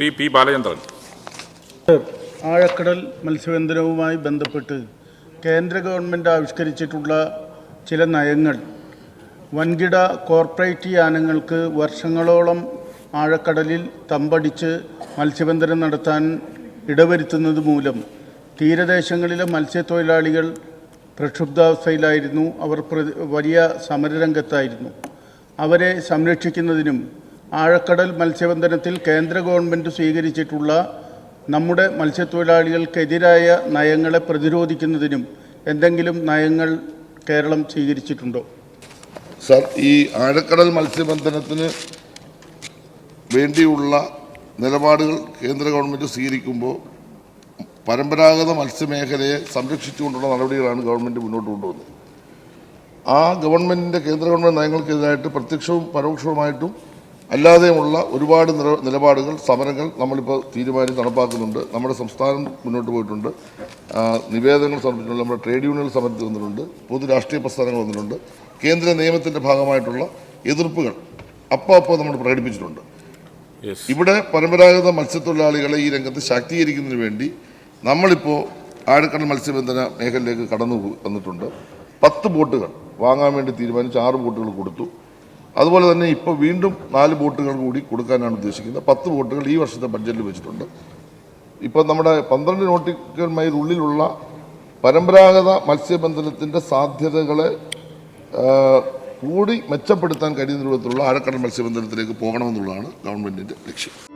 Shri P Balachandran. ആഴക്കടൽ മത്സ്യബന്ധനവുമായി ബന്ധപ്പെട്ട് കേന്ദ്ര ഗവൺമെന്റ് ആവിഷ്കരിച്ചിട്ടുള്ള ചില നയങ്ങൾ. വൻകിട കോർപ്പറേറ്റ് യാനങ്ങൾക്ക് വർഷങ്ങളോളം ആഴക്കടലിൽ തമ്പടിച്ച് മത്സ്യബന്ധനം നടത്താൻ ഇടവരുത്തുന്നത് മൂലം തീരദേശങ്ങളിലെ മത്സ്യത്തൊഴിലാളികൾ പ്രക്ഷുബ്ധാവസ്ഥയിലായിരുന്നു. അവർ വലിയ സമരരംഗത്തായിരുന്നു. അവരെ സംരക്ഷിക്കുന്നതിനും ആഴക്കടൽ മത്സ്യബന്ധനത്തിൽ കേന്ദ്ര ഗവൺമെന്റ് സ്വീകരിച്ചിട്ടുള്ള നമ്മുടെ മത്സ്യത്തൊഴിലാളികൾക്കെതിരായ നയങ്ങളെ പ്രതിരോധിക്കുന്നതിനും എന്തെങ്കിലും നയങ്ങൾ കേരളം സ്വീകരിച്ചിട്ടുണ്ടോ? സർ ഈ ആഴക്കടൽ മത്സ്യബന്ധനത്തിന് വേണ്ടിയുള്ള നിലപാടുകൾ കേന്ദ്ര ഗവൺമെന്റ് സ്വീകരിക്കുമ്പോൾ പരമ്പരാഗത മത്സ്യമേഖലയെ സംരക്ഷിച്ചുകൊണ്ടുള്ള നടപടികളാണ് ഗവൺമെന്റ് മുന്നോട്ട് കൊണ്ടുവന്നത്. ആ ഗവൺമെന്റിന്റെ കേന്ദ്ര ഗവൺമെന്റ് നയങ്ങൾക്കെതിരായിട്ട് പ്രത്യക്ഷവും പരോക്ഷവുമായിട്ടും അല്ലാതെയുമുള്ള ഒരുപാട് നില നിലപാടുകൾ സമരങ്ങൾ നമ്മളിപ്പോൾ തീരുമാനം നടപ്പാക്കുന്നുണ്ട്. നമ്മുടെ സംസ്ഥാനം മുന്നോട്ട് പോയിട്ടുണ്ട്. നിവേദനങ്ങൾ സമർപ്പിച്ചിട്ടുണ്ട്. നമ്മുടെ ട്രേഡ് യൂണിയൻ സമരത്തിൽ വന്നിട്ടുണ്ട്. പൊതു രാഷ്ട്രീയ പ്രസ്ഥാനങ്ങൾ വന്നിട്ടുണ്ട്. കേന്ദ്ര നിയമത്തിന്റെ ഭാഗമായിട്ടുള്ള എതിർപ്പുകൾ അപ്പോൾ അപ്പോൾ നമ്മൾ പ്രകടിപ്പിച്ചിട്ടുണ്ട്. ഇവിടെ പരമ്പരാഗത മത്സ്യത്തൊഴിലാളികളെ ഈ രംഗത്ത് ശാക്തീകരിക്കുന്നതിന് വേണ്ടി നമ്മളിപ്പോൾ ആഴക്കടൽ മത്സ്യബന്ധന മേഖലയിലേക്ക് കടന്നു വന്നിട്ടുണ്ട്. പത്ത് ബോട്ടുകൾ വാങ്ങാൻ വേണ്ടി തീരുമാനിച്ച് ആറ് ബോട്ടുകൾ കൊടുത്തു. അതുപോലെ തന്നെ ഇപ്പോൾ വീണ്ടും നാല് ബോട്ടുകൾ കൂടി കൊടുക്കാനാണ് ഉദ്ദേശിക്കുന്നത്. പത്ത് ബോട്ടുകൾ ഈ വർഷത്തെ ബഡ്ജറ്റിൽ വെച്ചിട്ടുണ്ട്. ഇപ്പോൾ നമ്മുടെ പന്ത്രണ്ട് നോട്ടിക്കൽ മൈൽ ഉള്ളിലുള്ള പരമ്പരാഗത മത്സ്യബന്ധനത്തിന്റെ സാധ്യതകളെ കൂടി മെച്ചപ്പെടുത്താൻ കഴിയുന്ന രൂപത്തിലുള്ള ആഴക്കടൽ മത്സ്യബന്ധനത്തിലേക്ക് പോകണമെന്നുള്ളതാണ് ഗവൺമെന്റിന്റെ ലക്ഷ്യം.